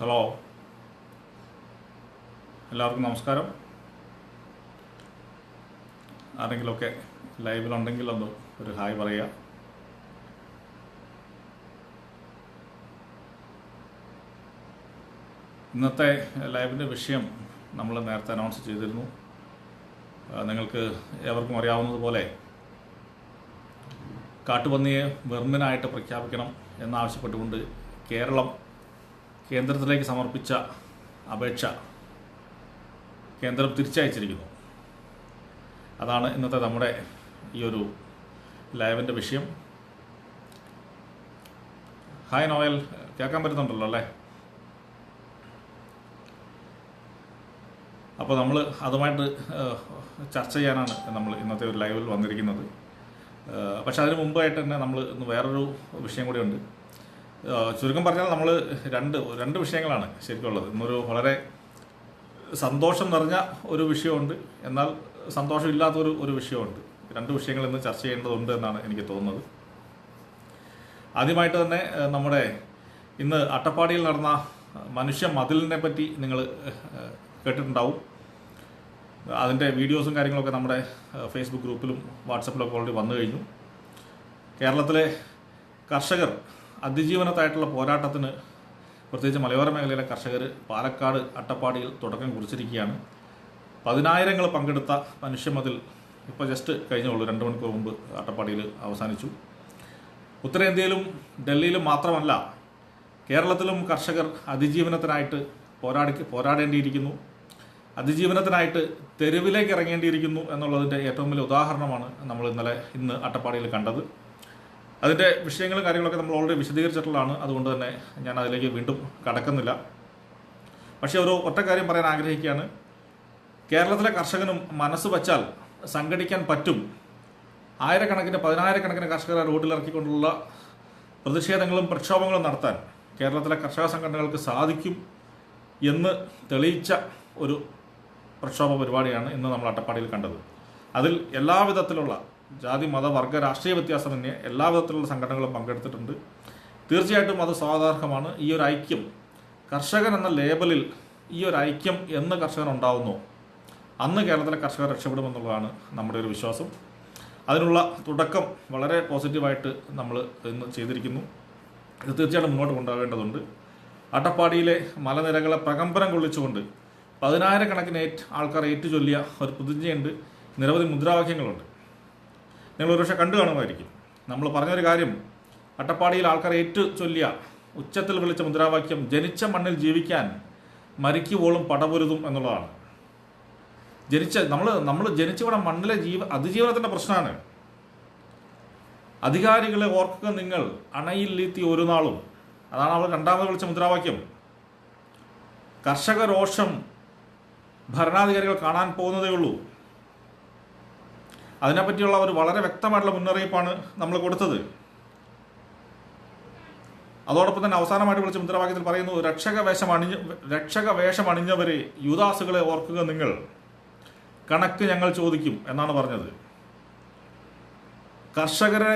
Hello എല്ലാവർക്കും നമസ്കാരം. ആരെങ്കിലുമൊക്കെ ലൈവിലുണ്ടെങ്കിൽ ഒന്ന് ഒരു ഹായ് പറയുക. ഇന്നത്തെ ലൈവിന്റെ വിഷയം നമ്മൾ നേരത്തെ അനൗൺസ് ചെയ്തിരുന്നു. നിങ്ങൾക്ക് ഏവർക്കും അറിയാവുന്നതുപോലെ കാട്ടുപന്നിയെ വെർമിനായിട്ട് പ്രഖ്യാപിക്കണം എന്നാവശ്യപ്പെട്ടുകൊണ്ട് കേരളം കേന്ദ്രത്തിലേക്ക് സമർപ്പിച്ച അപേക്ഷ കേന്ദ്രം തിരിച്ചയച്ചിരിക്കുന്നു. അതാണ് ഇന്നത്തെ നമ്മുടെ ഈ ഒരു ലൈവിന്റെ വിഷയം. ഹായ് നോയൽ കേൾക്കാൻ പറ്റുന്നുണ്ടല്ലോ അല്ലേ? അപ്പോൾ നമ്മൾ അതുമായിട്ട് ചർച്ച ചെയ്യാനാണ് നമ്മൾ ഇന്നത്തെ ഒരു ലൈവിൽ വന്നിരിക്കുന്നത്. പക്ഷെ അതിന് മുമ്പായിട്ട് തന്നെ നമ്മൾ ഇന്ന് വേറൊരു വിഷയം കൂടിയുണ്ട്. ചുരുക്കം പറഞ്ഞാൽ നമ്മൾ രണ്ട് രണ്ട് വിഷയങ്ങളാണ് ശരിക്കുള്ളത്. ഇന്നൊരു വളരെ സന്തോഷം നിറഞ്ഞ ഒരു വിഷയമുണ്ട്. എന്നാൽ സന്തോഷമില്ലാത്തൊരു ഒരു വിഷയമുണ്ട്. രണ്ട് വിഷയങ്ങൾ ഇന്ന് ചർച്ച ചെയ്യേണ്ടതുണ്ട് എന്നാണ് എനിക്ക് തോന്നുന്നത്. ആദ്യമായിട്ട് തന്നെ നമ്മുടെ ഇന്ന് അട്ടപ്പാടിയിൽ നടന്ന മനുഷ്യ മതിലിനെ പറ്റി നിങ്ങൾ കേട്ടിട്ടുണ്ടാവും. അതിന്റെ വീഡിയോസും കാര്യങ്ങളൊക്കെ നമ്മുടെ ഫേസ്ബുക്ക് ഗ്രൂപ്പിലും വാട്സപ്പിലൊക്കെ ഓൾറെഡി വന്നു കഴിഞ്ഞു. കേരളത്തിലെ കർഷകർ അതിജീവനത്തായിട്ടുള്ള പോരാട്ടത്തിന് പ്രത്യേകിച്ച് മലയോര മേഖലയിലെ കർഷകർ പാലക്കാട് അട്ടപ്പാടിയിൽ തുടക്കം കുറിച്ചിരിക്കുകയാണ്. പതിനായിരങ്ങൾ പങ്കെടുത്ത മനുഷ്യമതിൽ ഇപ്പോൾ ജസ്റ്റ് കഴിഞ്ഞുള്ളൂ. രണ്ട് മണിക്കൂർ മുമ്പ് അട്ടപ്പാടിയിൽ അവസാനിച്ചു. ഉത്തരേന്ത്യയിലും ഡൽഹിയിലും മാത്രമല്ല കേരളത്തിലും കർഷകർ അതിജീവനത്തിനായിട്ട് പോരാടി പോരാടേണ്ടിയിരിക്കുന്നു. അതിജീവനത്തിനായിട്ട് തെരുവിലേക്ക് ഇറങ്ങേണ്ടിയിരിക്കുന്നു എന്നുള്ളതിന്റെ ഏറ്റവും വലിയ ഉദാഹരണമാണ് നമ്മൾ ഇന്നലെ ഇന്ന് അട്ടപ്പാടിയിൽ കണ്ടത്. അതിന്റെ വിഷയങ്ങളും കാര്യങ്ങളൊക്കെ നമ്മൾ ഓൾറെഡി വിശദീകരിച്ചിട്ടുള്ളതാണ്. അതുകൊണ്ട് തന്നെ ഞാൻ അതിലേക്ക് വീണ്ടും കടക്കുന്നില്ല. പക്ഷേ ഒരു ഒറ്റ കാര്യം പറയാൻ ആഗ്രഹിക്കുകയാണ്. കേരളത്തിലെ കർഷകനും മനസ്സ് വച്ചാൽ സംഘടിക്കാൻ പറ്റും. ആയിരക്കണക്കിന് പതിനായിരക്കണക്കിന് കർഷകരെ റോഡിലിറക്കിക്കൊണ്ടുള്ള പ്രതിഷേധങ്ങളും പ്രക്ഷോഭങ്ങളും നടത്താൻ കേരളത്തിലെ കർഷക സംഘടനകൾക്ക് സാധിക്കും എന്ന് തെളിയിച്ച ഒരു പ്രക്ഷോഭ പരിപാടിയാണ് ഇന്ന് നമ്മൾ അട്ടപ്പാടിയിൽ കണ്ടത്. അതിൽ എല്ലാവിധത്തിലുള്ള ജാതി മത വർഗ രാഷ്ട്രീയ എല്ലാ വിധത്തിലുള്ള സംഘടനകളും പങ്കെടുത്തിട്ടുണ്ട്. തീർച്ചയായിട്ടും അത് സ്വാഗതാർഹമാണ്. ഈ ഒരു ഐക്യം കർഷകൻ എന്ന ലേബലിൽ ഈ ഒരു ഐക്യം എന്ന് കർഷകൻ ഉണ്ടാവുന്നു. അന്ന് കേരളത്തിലെ കർഷകർ രക്ഷപ്പെടുമെന്നുള്ളതാണ് നമ്മുടെ ഒരു വിശ്വാസം. അതിനുള്ള തുടക്കം വളരെ പോസിറ്റീവായിട്ട് നമ്മൾ ഇന്ന് ചെയ്തിരിക്കുന്നു. ഇത് തീർച്ചയായിട്ടും മുന്നോട്ട് കൊണ്ടുപോകേണ്ടതുണ്ട്. അട്ടപ്പാടിയിലെ മലനിരകളെ പ്രകമ്പനം കൊള്ളിച്ചുകൊണ്ട് പതിനായിരക്കണക്കിന് ഏറ്റ് ആൾക്കാർ ഏറ്റുചൊല്ലിയ ഒരു പ്രതിജ്ഞയുണ്ട്. നിരവധി മുദ്രാവാക്യങ്ങളുണ്ട്. നിങ്ങൾ ഒരുപക്ഷെ കണ്ടു കാണുമായിരിക്കും. നമ്മൾ പറഞ്ഞൊരു കാര്യം അട്ടപ്പാടിയിൽ ആൾക്കാർ ഏറ്റു ചൊല്ലിയ ഉച്ചത്തിൽ വിളിച്ച മുദ്രാവാക്യം ജനിച്ച മണ്ണിൽ ജീവിക്കാൻ മരിക്കുവോളും പടപൊരുതും എന്നുള്ളതാണ്. ജനിച്ച നമ്മൾ നമ്മൾ ജനിച്ചിവിടെ മണ്ണിലെ ജീവ അതിജീവനത്തിന്റെ പ്രശ്നമാണ്. അധികാരികളെ ഓർക്കുക നിങ്ങൾ അണയില്ലീത്തി ഒരു നാളും. അതാണ് അവർ രണ്ടാമത് വിളിച്ച മുദ്രാവാക്യം. കർഷക രോഷം ഭരണാധികാരികൾ കാണാൻ പോകുന്നതേ ഉള്ളൂ. അതിനെപ്പറ്റിയുള്ള ഒരു വളരെ വ്യക്തമായിട്ടുള്ള മുന്നറിയിപ്പാണ് നമ്മൾ കൊടുത്തത്. അതോടൊപ്പം തന്നെ അവസാനമായിട്ട് വിളിച്ച മുദ്രാവാക്യത്തിൽ പറയുന്നു രക്ഷക വേഷം അണിഞ്ഞ രക്ഷക വേഷം അണിഞ്ഞവരെ യുദാസുകളെ ഓർക്കുക നിങ്ങൾ. കണക്ക് ഞങ്ങൾ ചോദിക്കും എന്നാണ് പറഞ്ഞത്. കർഷകരെ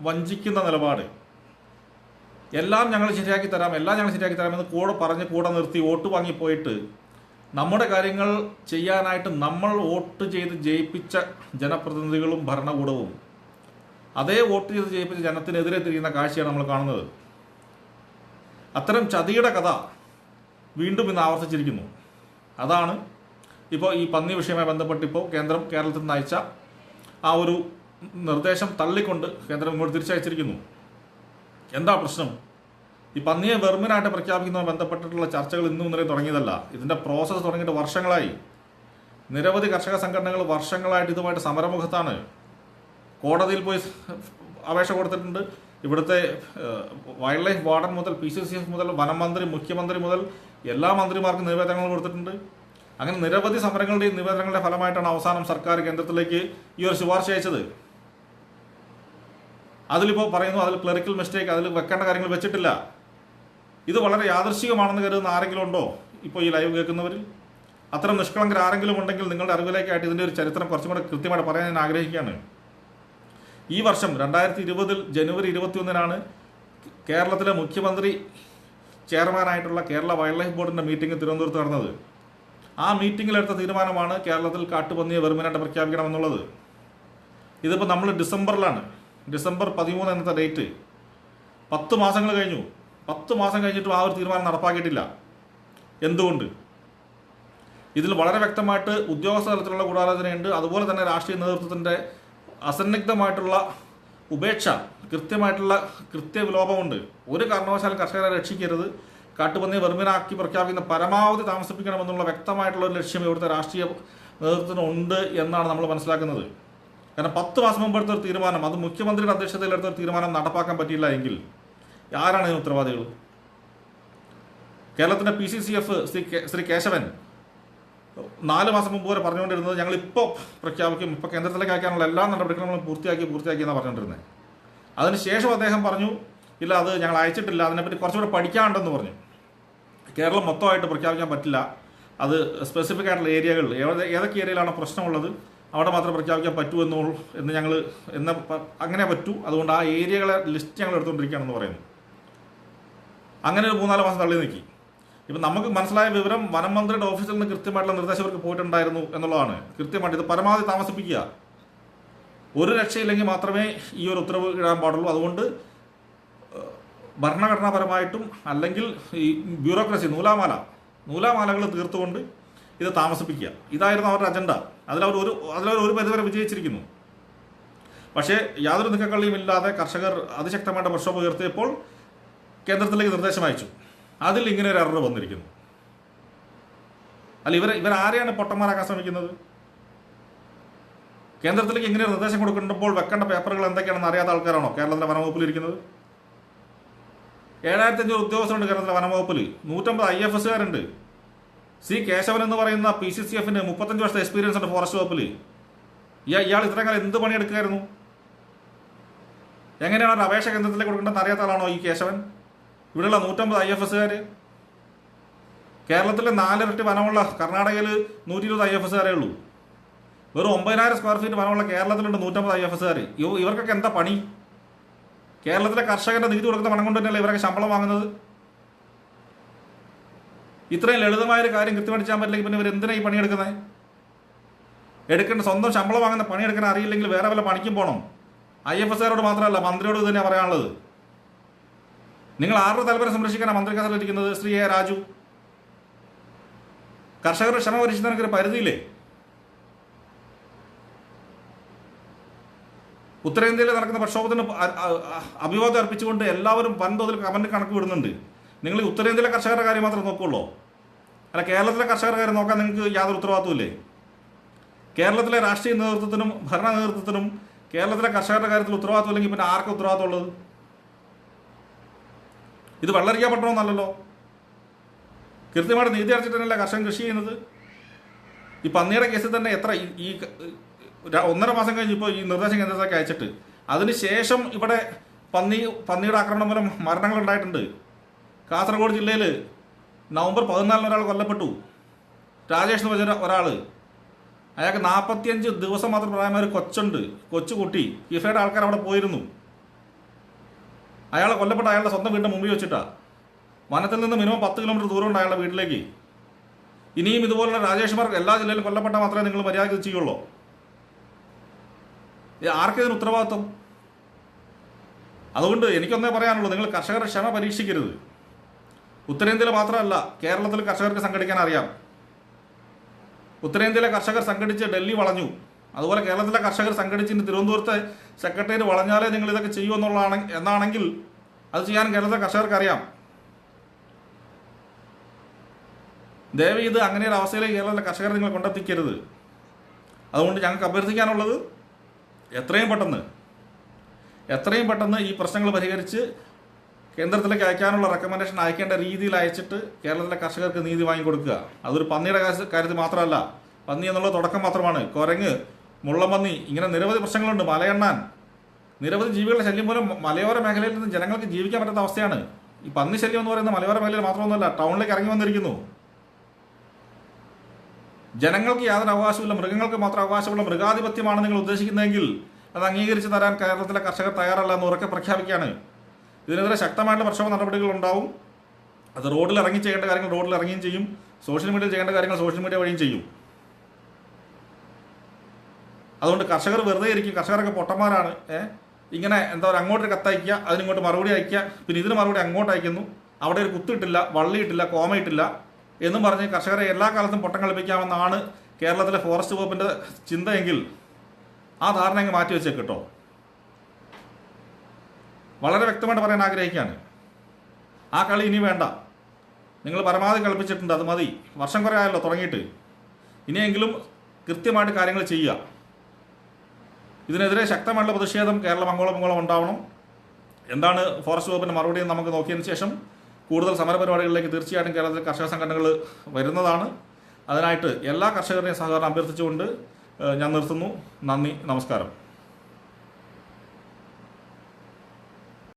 വഞ്ചിക്കുന്ന നിലപാട്. എല്ലാം ഞങ്ങൾ ശരിയാക്കി തരാം എല്ലാം ഞങ്ങൾ ശരിയാക്കി എന്ന് കൂടെ പറഞ്ഞ് കൂടെ നിർത്തി വോട്ട് വാങ്ങിപ്പോയിട്ട് നമ്മുടെ കാര്യങ്ങൾ ചെയ്യാനായിട്ട് നമ്മൾ വോട്ട് ചെയ്ത് ജയിപ്പിച്ച ജനപ്രതിനിധികളും ഭരണകൂടവും അതേ വോട്ട് ചെയ്ത് ജയിപ്പിച്ച ജനത്തിനെതിരെ തിരിയുന്ന കാഴ്ചയാണ് നമ്മൾ കാണുന്നത്. അത്തരം ചതിയുടെ കഥ വീണ്ടും ഇന്ന് ആവർത്തിച്ചിരിക്കുന്നു. അതാണ് ഇപ്പോൾ ഈ പന്നി വിഷയവുമായി ബന്ധപ്പെട്ടിപ്പോൾ കേന്ദ്രം കേരളത്തിൽ നിന്ന് അയച്ച ആ ഒരു നിർദ്ദേശം തള്ളിക്കൊണ്ട് കേന്ദ്രം ഇങ്ങോട്ട് തിരിച്ചയച്ചിരിക്കുന്നു. എന്താ പ്രശ്നം? ഈ പന്നിയെ വെർമിനായിട്ട് പ്രഖ്യാപിക്കുന്നതുമായി ബന്ധപ്പെട്ടിട്ടുള്ള ചർച്ചകൾ ഇന്നും ഇന്നലെ തുടങ്ങിയതല്ല. ഇതിന്റെ പ്രോസസ്സ് തുടങ്ങിയിട്ട് വർഷങ്ങളായി. നിരവധി കർഷക സംഘടനകൾ വർഷങ്ങളായിട്ട് ഇതുമായിട്ട് സമരമുഖത്താണ്. കോടതിയിൽ പോയി അപേക്ഷ കൊടുത്തിട്ടുണ്ട്. ഇവിടുത്തെ വൈൽഡ് ലൈഫ് വാർഡൻ മുതൽ പി സി സി എഫ് മുതൽ വനമന്ത്രി മുഖ്യമന്ത്രി മുതൽ എല്ലാ മന്ത്രിമാർക്കും നിവേദനങ്ങൾ കൊടുത്തിട്ടുണ്ട്. അങ്ങനെ നിരവധി സമരങ്ങളുടെയും നിവേദനങ്ങളുടെ ഫലമായിട്ടാണ് അവസാനം സർക്കാർ കേന്ദ്രത്തിലേക്ക് ഈ ഒരു ശുപാർശ അയച്ചത്. അതിലിപ്പോൾ പറയുന്നു അതിൽ ക്ലറിക്കൽ മിസ്റ്റേക്ക് അതിൽ വെക്കേണ്ട കാര്യങ്ങൾ വെച്ചിട്ടില്ല. ഇത് വളരെ യാദർശികമാണെന്ന് കരുതുന്ന ആരെങ്കിലും ഉണ്ടോ? ഇപ്പോൾ ഈ ലൈവ് കേൾക്കുന്നവരിൽ? അത്തരം നിഷ്കളങ്കർ ആരെങ്കിലും ഉണ്ടെങ്കിൽ നിങ്ങളുടെ അറിവിലേക്കായിട്ട് ഇതിന്റെ ഒരു ചരിത്രം കുറച്ചും കൂടെ കൃത്യമായിട്ട് പറയാൻ ഞാൻ ആഗ്രഹിക്കുകയാണ്. ഈ വർഷം രണ്ടായിരത്തി ഇരുപതിൽ ജനുവരി ഇരുപത്തിയൊന്നിനാണ് കേരളത്തിലെ മുഖ്യമന്ത്രി ചെയർമാനായിട്ടുള്ള കേരള വൈൽഡ് ലൈഫ് ബോർഡിന്റെ മീറ്റിംഗ് തിരുവനന്തപുരത്ത് നടന്നത്. ആ മീറ്റിങ്ങിലെടുത്ത തീരുമാനമാണ് കേരളത്തിൽ കാട്ടുപന്നിയെ വെറുമിനായിട്ട് പ്രഖ്യാപിക്കണമെന്നുള്ളത് ഇതിപ്പോൾ നമ്മൾ ഡിസംബറിലാണ്. ഡിസംബർ പതിമൂന്ന് എന്നത്തെ ഡേറ്റ്. പത്ത് മാസങ്ങൾ കഴിഞ്ഞു. പത്ത് മാസം കഴിഞ്ഞിട്ടും ആ ഒരു തീരുമാനം നടപ്പാക്കിയിട്ടില്ല. എന്തുകൊണ്ട്? ഇതിൽ വളരെ വ്യക്തമായിട്ട് ഉദ്യോഗസ്ഥ തലത്തിലുള്ള ഗൂഢാലോചനയുണ്ട്. അതുപോലെ തന്നെ രാഷ്ട്രീയ നേതൃത്വത്തിന്റെ അസന്നിഗ്ധമായിട്ടുള്ള ഉപേക്ഷ കൃത്യമായിട്ടുള്ള കൃത്യവിലോപമുണ്ട്. ഒരു കാരണവശാലും കർഷകരെ രക്ഷിക്കരുത്. കാട്ടുപന്നിയെ വെറുമിനാക്കി പ്രഖ്യാപിക്കുന്ന പരമാവധി താമസിപ്പിക്കണമെന്നുള്ള വ്യക്തമായിട്ടുള്ള ഒരു ലക്ഷ്യം ഇവിടുത്തെ രാഷ്ട്രീയ നേതൃത്വത്തിന് ഉണ്ട് എന്നാണ് നമ്മൾ മനസ്സിലാക്കുന്നത്. കാരണം പത്ത് മാസം മുമ്പ് എടുത്ത ഒരു തീരുമാനം അത് മുഖ്യമന്ത്രിയുടെ അധ്യക്ഷതയിൽ എടുത്ത ഒരു തീരുമാനം നടപ്പാക്കാൻ പറ്റിയില്ല എങ്കിൽ ആരാണ് ഇതിന് ഉത്തരവാദികൾ? കേരളത്തിന്റെ P C C F Shri Shri Keshavan നാല് മാസം മുമ്പ് വരെ പറഞ്ഞുകൊണ്ടിരുന്നത് ഞങ്ങൾ ഇപ്പോൾ പ്രഖ്യാപിക്കും ഇപ്പോൾ കേന്ദ്രത്തിലേക്ക് അയക്കാനുള്ള എല്ലാ നടപടികളും പൂർത്തിയാക്കി പൂർത്തിയാക്കി എന്നാണ് പറഞ്ഞുകൊണ്ടിരുന്നത് അതിനുശേഷം അദ്ദേഹം പറഞ്ഞു ഇല്ല അത് ഞങ്ങൾ അയച്ചിട്ടില്ല അതിനെപ്പറ്റി കുറച്ചുകൂടെ പഠിക്കാണ്ടെന്ന് പറഞ്ഞു. കേരളം മൊത്തമായിട്ട് പ്രഖ്യാപിക്കാൻ പറ്റില്ല. അത് സ്പെസിഫിക് ആയിട്ടുള്ള ഏരിയകളിൽ ഏത് ഏതൊക്കെ ഏരിയയിലാണ് പ്രശ്നമുള്ളത് അവിടെ മാത്രം പ്രഖ്യാപിക്കാൻ പറ്റൂ എന്ന് എന്ന് ഞങ്ങൾ എന്ന അങ്ങനെ പറ്റൂ. അതുകൊണ്ട് ആ ഏരിയകളെ ലിസ്റ്റ് ഞങ്ങൾ എടുത്തുകൊണ്ടിരിക്കുകയാണെന്ന് പറയുന്നു. അങ്ങനെ ഒരു മൂന്നാൽ മാസം തള്ളി നീക്കി. ഇപ്പം നമുക്ക് മനസ്സിലായ വിവരം വനം മന്ത്രിയുടെ ഓഫീസിൽ നിന്ന് കൃത്യമായിട്ടുള്ള നിർദ്ദേശം അവർക്ക് പോയിട്ടുണ്ടായിരുന്നു എന്നുള്ളതാണ്. കൃത്യമായിട്ട് ഇത് പരമാവധി താമസിപ്പിക്കുക. ഒരു രക്ഷയില്ലെങ്കിൽ മാത്രമേ ഈ ഒരു ഉത്തരവ് ഇടാൻ പാടുള്ളൂ. അതുകൊണ്ട് ഭരണഘടനാപരമായിട്ടും അല്ലെങ്കിൽ ഈ ബ്യൂറോക്രസി നൂലാമാല നൂലാമാലകൾ തീർത്തുകൊണ്ട് ഇത് താമസിപ്പിക്കുക. ഇതായിരുന്നു അവരുടെ അജണ്ട. അതിലവർ ഒരു അതിലവർ ഒരു പരിധിവരെ വിജയിച്ചിരിക്കുന്നു. പക്ഷേ യാതൊരു നിക്കക്കള്ളിയും ഇല്ലാതെ കർഷകർ അതിശക്തമായിട്ട് പ്രക്ഷോഭം ഉയർത്തിയപ്പോൾ കേന്ദ്രത്തിലേക്ക് നിർദ്ദേശം അയച്ചു. അതിൽ ഇങ്ങനെ ഒരു എറർ വന്നിരിക്കുന്നു. അല്ല ഇവർ ഇവർ ആരെയാണ് പൊട്ടന്മാരാക്കാൻ ശ്രമിക്കുന്നത്? കേന്ദ്രത്തിലേക്ക് ഇങ്ങനെ നിർദ്ദേശം കൊടുക്കുമ്പോൾ വെക്കേണ്ട പേപ്പറുകൾ എന്തൊക്കെയാണെന്ന് അറിയാത്ത ആൾക്കാരാണോ കേരളത്തിലെ വനംവകുപ്പിൽ ഇരിക്കുന്നത് ഏഴായിരത്തി അഞ്ഞൂറ് ഉദ്യോഗസ്ഥരുണ്ട് കേരളത്തിലെ വനംവകുപ്പിൽ. നൂറ്റമ്പത് ഐ എഫ് എസ്സുകാരുണ്ട്. സി കേശവൻ എന്ന് പറയുന്ന പി സി സി എഫിന് മുപ്പത്തഞ്ച് വർഷത്തെ എക്സ്പീരിയൻസ് ഉണ്ട് ഫോറസ്റ്റ് വകുപ്പിൽ. ഇയാൾ ഇയാൾ ഇത്രയും കാലം എന്ത് പണിയെടുക്കുമായിരുന്നു എങ്ങനെയാണ് ഒരു അപേക്ഷ കേന്ദ്രത്തിലേക്ക് കൊടുക്കേണ്ടതെന്ന് അറിയാത്ത ആളാണോ ഈ കേശവൻ? ഇവിടെയുള്ള നൂറ്റമ്പത് ഐ എഫ് എസ്സുകാർ കേരളത്തിലെ നാലിരട്ടി വനമുള്ള കർണാടകയിൽ നൂറ്റി ഇരുപത് ഐ എഫ് എസ്സുകാരേ ഉള്ളൂ. വെറും ഒമ്പതിനായിരം സ്ക്വയർ ഫീറ്റ് വനമുള്ള കേരളത്തിലുണ്ട് നൂറ്റമ്പത് ഐ എഫ് എസ്സുകാർ ഇവർക്കൊക്കെ എന്താ പണി? കേരളത്തിലെ കർഷകന്റെ നികുതി കൊടുക്കുന്ന പണം കൊണ്ട് തന്നെയല്ലേ ഇവരൊക്കെ ശമ്പളം വാങ്ങുന്നത്? ഇത്രയും ലളിതമായ ഒരു കാര്യം കൃത്യമായിട്ട് ചെയ്യാൻ പറ്റില്ലെങ്കിൽ പിന്നെ ഇവർ എന്തിനാണ് ഈ പണിയെടുക്കുന്നത് എടുക്കേണ്ട സ്വന്തം ശമ്പളം വാങ്ങുന്ന പണിയെടുക്കാൻ അറിയില്ലെങ്കിൽ വേറെ വല്ല പണിക്കും പോകണം ഐ എഫ് എസ് ആരോട് മാത്രമല്ല മന്ത്രിയോട് തന്നെയാണ് പറയാനുള്ളത്. നിങ്ങൾ ആരുടെ താല്പര്യം സംരക്ഷിക്കാനാണ് മന്ത്രി കസലിരിക്കുന്നത് ശ്രീ എ രാജു. കർഷകരുടെ ക്ഷമ പരീക്ഷിക്കുന്നതിനൊക്കെ നിനക്കൊരു പരിധിയില്ലേ? ഉത്തരേന്ത്യയിൽ നടക്കുന്ന പ്രക്ഷോഭത്തിന് അഭിവാദ്യം അർപ്പിച്ചുകൊണ്ട് എല്ലാവരും വൻതോതിൽ കമന്റ് കണക്ക് വിടുന്നുണ്ട്. നിങ്ങൾ ഉത്തരേന്ത്യയിലെ കർഷകരുടെ കാര്യം മാത്രം നോക്കുള്ളൂ? അല്ല കേരളത്തിലെ കർഷകരുടെ കാര്യം നോക്കാൻ നിങ്ങൾക്ക് യാതൊരു ഉത്തരവാദിത്വമില്ലേ? കേരളത്തിലെ രാഷ്ട്രീയ നേതൃത്വത്തിനും ഭരണ നേതൃത്വത്തിനും കേരളത്തിലെ കർഷകരുടെ കാര്യത്തിൽ ഉത്തരവാദിത്വം ഇല്ലെങ്കിൽ പിന്നെ ആർക്ക് ഉത്തരവാദിത്വം ഉള്ളത്? ഇത് വെള്ളരിക്കാൻ പറ്റണമെന്നല്ലല്ലോ കൃത്യമായിട്ട് നീതി അടച്ചിട്ടല്ല കർഷകൻ കൃഷി ചെയ്യുന്നത്? ഈ പന്നിയുടെ കേസിൽ തന്നെ എത്ര ഈ- ഒന്നര മാസം കഴിഞ്ഞ് ഇപ്പോൾ ഈ നിർദ്ദേശം കേന്ദ്രത്തിലേക്ക് അയച്ചിട്ട് അതിനുശേഷം ഇവിടെ പന്നി പന്നിയുടെ ആക്രമണം മൂലം മരണങ്ങൾ ഉണ്ടായിട്ടുണ്ട്. കാസർഗോഡ് ജില്ലയിൽ നവംബർ പതിനാലിന് ഒരാൾ കൊല്ലപ്പെട്ടു. രാജേഷ് എന്ന് പറഞ്ഞ ഒരാൾ അയാൾക്ക് നാൽപ്പത്തിയഞ്ച് ദിവസം മാത്രം പ്രായമായ ഒരു കൊച്ചുണ്ട്. കൊച്ചുകുട്ടി. കിഫയുടെ ആൾക്കാർ അവിടെ പോയിരുന്നു. അയാൾ കൊല്ലപ്പെട്ട അയാളുടെ സ്വന്തം വീടിന്റെ മുമ്പിൽ വെച്ചിട്ടാ. വനത്തിൽ നിന്ന് മിനിമം പത്ത് കിലോമീറ്റർ ദൂരമുണ്ട് അയാളുടെ വീട്ടിലേക്ക്. ഇനിയും ഇതുപോലുള്ള രാജേഷ്മാർ എല്ലാ ജില്ലയിലും കൊല്ലപ്പെട്ട മാത്രമേ നിങ്ങൾ മര്യാദ ചെയ്യുള്ളൂ. ആർക്കിതിന് ഉത്തരവാദിത്വം? അതുകൊണ്ട് എനിക്കൊന്നേ പറയാനുള്ളൂ നിങ്ങൾ കർഷകരുടെ ക്ഷമ പരീക്ഷിക്കരുത്. ഉത്തരേന്ത്യയിൽ മാത്രമല്ല കേരളത്തിൽ കർഷകർക്ക് സംഘടിക്കാൻ അറിയാം. ഉത്തരേന്ത്യയിലെ കർഷകർ സംഘടിച്ച് ഡൽഹി വളഞ്ഞു. അതുപോലെ കേരളത്തിലെ കർഷകർ സംഘടിച്ചിട്ട് തിരുവനന്തപുരത്തെ സെക്രട്ടേറിയറ്റ് വളഞ്ഞാലേ നിങ്ങൾ ഇതൊക്കെ ചെയ്യൂ എന്നുള്ളതാണ് എന്നാണെങ്കിൽ അത് ചെയ്യാൻ കേരളത്തിലെ കർഷകർക്ക് അറിയാം ദയവ് ഇത് അങ്ങനെ ഒരു അവസ്ഥയിലേക്ക് കേരളത്തിലെ കർഷകരെ നിങ്ങൾ കൊണ്ടെത്തിക്കരുത്. അതുകൊണ്ട് ഞങ്ങൾക്ക് അഭ്യർത്ഥിക്കാനുള്ളത് എത്രയും പെട്ടെന്ന് എത്രയും പെട്ടെന്ന് ഈ പ്രശ്നങ്ങൾ പരിഹരിച്ച് കേന്ദ്രത്തിലേക്ക് അയക്കാനുള്ള റെക്കമെൻഡേഷൻ അയക്കേണ്ട രീതിയിൽ അയച്ചിട്ട് കേരളത്തിലെ കർഷകർക്ക് നീതി വാങ്ങിക്കൊടുക്കുക. അതൊരു പന്നിയുടെ കാര്യ- കാര്യത്തിൽ മാത്രമല്ല പന്നി എന്നുള്ള തുടക്കം മാത്രമാണ്. കുരങ്ങ് മുള്ളമ്പന്നി ഇങ്ങനെ നിരവധി പ്രശ്നങ്ങളുണ്ട്. മലയെണ്ണാൻ. നിരവധി ജീവികളുടെ ശല്യം മൂലം മലയോര മേഖലയിൽ നിന്ന് ജനങ്ങൾക്ക് ജീവിക്കാൻ പറ്റാത്ത അവസ്ഥയാണ്. ഈ പന്നി ശല്യം എന്ന് പറയുന്നത് മലയോര മേഖലയിൽ മാത്രമൊന്നുമല്ല ടൗണിലേക്ക് ഇറങ്ങി വന്നിരിക്കുന്നു. ജനങ്ങൾക്ക് യാതൊരു അവകാശമില്ല മൃഗങ്ങൾക്ക് മാത്രം അവകാശമുള്ള മൃഗാധിപത്യമാണ് നിങ്ങൾ ഉദ്ദേശിക്കുന്നതെങ്കിൽ അത് അംഗീകരിച്ച് തരാൻ കേരളത്തിലെ കർഷകർ തയ്യാറല്ല എന്ന് ഉറക്കെ പ്രഖ്യാപിക്കുകയാണ്. ഇതിനെതിരെ ശക്തമായിട്ടുള്ള പ്രക്ഷോഭ നടപടികൾ ഉണ്ടാവും. അത് റോഡിൽ ഇറങ്ങി ചെയ്യേണ്ട കാര്യങ്ങൾ റോഡിൽ ഇറങ്ങിയും ചെയ്യും. സോഷ്യൽ മീഡിയയിൽ ചെയ്യേണ്ട കാര്യങ്ങൾ സോഷ്യൽ മീഡിയ വഴിയും ചെയ്യും. അതുകൊണ്ട് കർഷകർ വെറുതെ ഇരിക്കും. കർഷകരൊക്കെ പൊട്ടന്മാരാണ്. ഇങ്ങനെ എന്താ പറയുക അങ്ങോട്ടൊരു കത്തയക്കുക അതിനിങ്ങോട്ട് മറുപടി അയക്കുക. പിന്നെ ഇതിന് മറുപടി അങ്ങോട്ട് അയക്കുന്നു. അവിടെ ഒരു കുത്തിട്ടില്ല വള്ളിയിട്ടില്ല കോമയിട്ടില്ല എന്നും പറഞ്ഞ് കർഷകരെ എല്ലാ കാലത്തും പൊട്ടം കളിപ്പിക്കാമെന്നാണ് കേരളത്തിലെ ഫോറസ്റ്റ് വകുപ്പിന്റെ ചിന്തയെങ്കിൽ ആ ധാരണ അങ്ങ് മാറ്റി വെച്ചേ കേട്ടോ. വളരെ വ്യക്തമായിട്ട് പറയാൻ ആഗ്രഹിക്കുകയാണ്. ആ കളി ഇനി വേണ്ട. നിങ്ങൾ പരമാവധി കളിപ്പിച്ചിട്ടുണ്ട് അത് മതി. വർഷം കുറേ ആയല്ലോ തുടങ്ങിയിട്ട്. ഇനിയെങ്കിലും കൃത്യമായിട്ട് കാര്യങ്ങൾ ചെയ്യുക. ഇതിനെതിരെ ശക്തമായിട്ടുള്ള പ്രതിഷേധം കേരളം അങ്ങോളം അങ്ങോളം ഉണ്ടാവണം. എന്താണ് ഫോറസ്റ്റ് വകുപ്പിന്റെ മറുപടി എന്ന് നമുക്ക് നോക്കിയതിന് ശേഷം കൂടുതൽ സമരപരിപാടികളിലേക്ക് തീർച്ചയായിട്ടും കേരളത്തിൽ കർഷക സംഘടനകൾ വരുന്നതാണ്. അതിനായിട്ട് എല്ലാ കർഷകരുടെയും സഹകരണം അഭ്യർത്ഥിച്ചുകൊണ്ട് ഞാൻ നിർത്തുന്നു. നന്ദി. നമസ്കാരം.